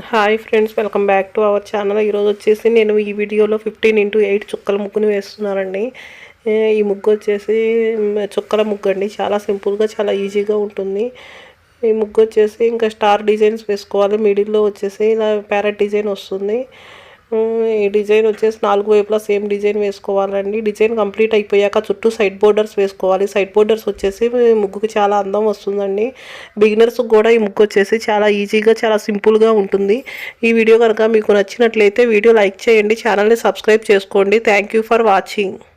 Hi friends welcome back to our channel ఈరోజు వచ్చేసి నేను ఈ వీడియోలో ఫిఫ్టీన్ ఇంటూ ఎయిట్ చుక్కల ముగ్గుని వేస్తున్నానండి. ఈ ముగ్గు వచ్చేసి చుక్కల ముగ్గు అండి. చాలా సింపుల్గా చాలా ఈజీగా ఉంటుంది. ఈ ముగ్గు వచ్చేసి ఇంకా స్టార్ డిజైన్స్ వేసుకోవాలి. మిడిల్లో వచ్చేసి ఇలా ప్యారెట్ డిజైన్ వస్తుంది. ఈ డిజైన్ వచ్చేసి నాలుగు వైపులా సేమ్ డిజైన్ వేసుకోవాలండి. డిజైన్ కంప్లీట్ అయిపోయాక చుట్టూ సైడ్ బోర్డర్స్ వేసుకోవాలి. సైడ్ బోర్డర్స్ వచ్చేసి ముగ్గుకి చాలా అందం వస్తుందండి. బిగినర్స్కి కూడా ఈ ముగ్గు వచ్చేసి చాలా ఈజీగా చాలా సింపుల్గా ఉంటుంది. ఈ వీడియో కనుక మీకు నచ్చినట్లయితే వీడియో లైక్ చేయండి ఛానల్ని సబ్స్క్రైబ్ చేసుకోండి. Thank you for watching